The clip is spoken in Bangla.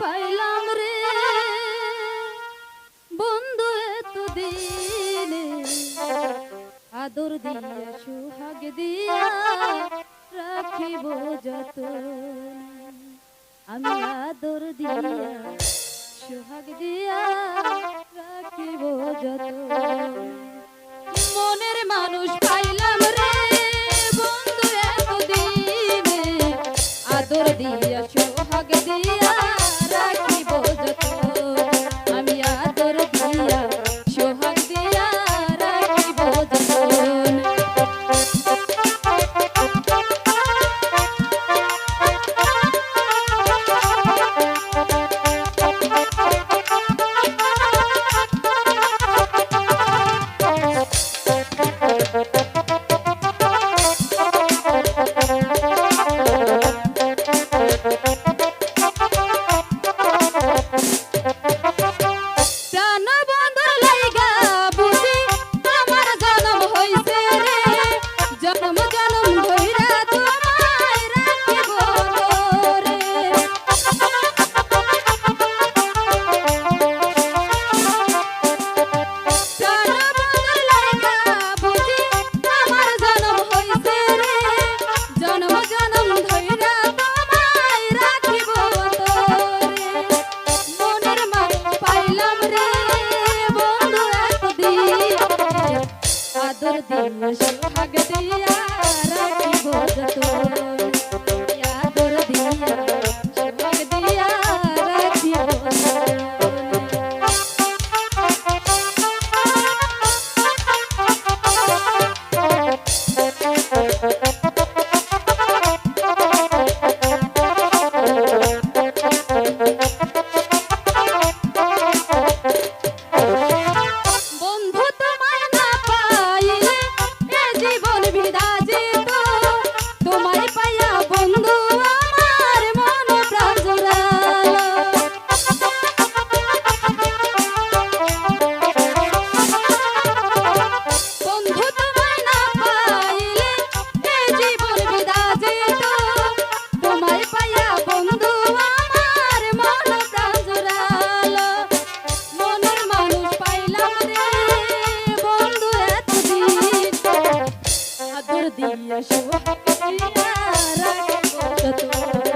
পাইলাম রে। বন্ধু এতদিনে আদর দিয়া সুহাগ দিয়া রাখিব যত আমি আদর দিয়া সুহাগ দিয়া দিন সুখ দিয়া দিয়া সব রাখব তো